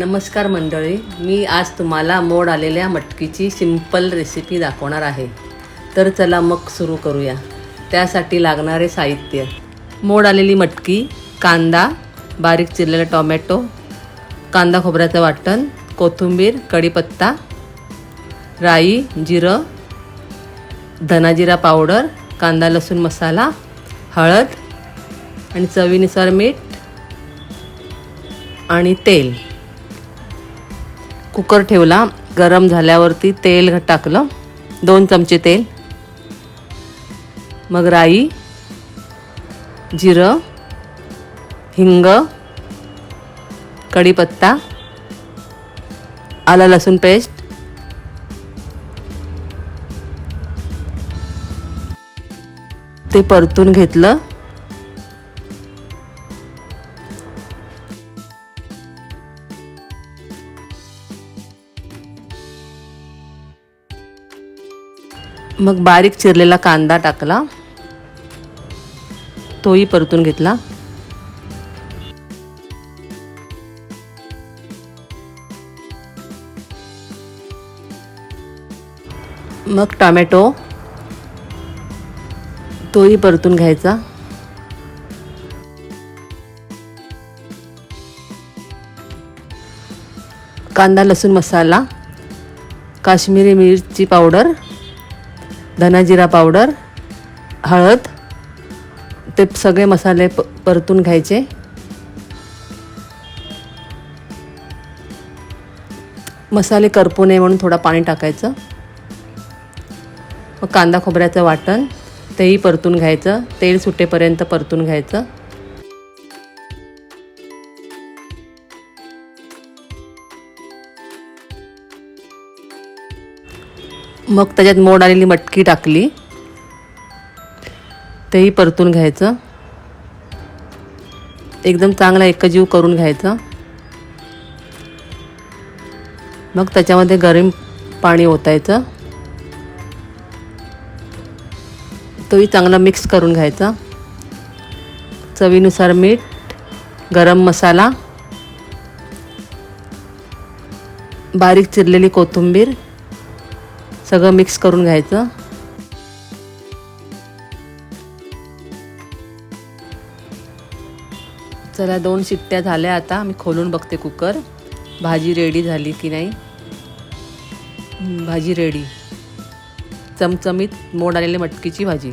नमस्कार मंडळी मी आज तुम्हाला मोड आलेल्या मटकीची सिंपल रेसिपी दाखवणार आहे. तर चला मग सुरू करूया. त्यासाठी लागणारे साहित्य. मोड आलेली मटकी कांदा बारीक चिरलेला टॉमॅटो कांदा खोबऱ्याचं वाटण कोथिंबीर कढीपत्ता राई जिरं धनाजिरा पावडर कांदा लसूण मसाला हळद आणि चवीनुसार मीठ आणि तेल. कुकर ठेवला गरम झाल्यावरती तेल टाकलं. दोन चमचे तेल. मग राई जिरं हिंग कढीपत्ता आला लसूण पेस्ट. ते परतून घेतलं. मग बारीक चिरलेला कांदा टाकला. तोही परतून घेतला. मग टॉमॅटो. तोही परतून घ्यायचा. कांदा लसूण मसाला काश्मीरी मिरची पावडर धनाजिरा पावडर हळद ते सगळे मसाले प परतून घ्यायचे. मसाले करपू नये म्हणून थोडा पाणी टाकायचं. मग कांदा खोबऱ्याचं वाटण तेही परतून घ्यायचं. तेल सुटेपर्यंत परतून घ्यायचं. मग त्याच्यात मोड आलेली मटकी टाकली. तेही परतून घ्यायचं. एकदम चांगला एकजीव करून घ्यायचं. मग त्याच्यामध्ये गरम पाणी ओतायचं. तोही चांगला मिक्स करून घ्यायचा. चवीनुसार मीठ गरम मसाला बारीक चिरलेली कोथिंबीर सगळं मिक्स करून घ्यायचं. चला दोन शिट्ट्या झाल्या आता. मी खोलून बघते कुकर भाजी रेडी झाली की नाही? भाजी रेडी चमचमीत मोड आलेली मटकीची भाजी.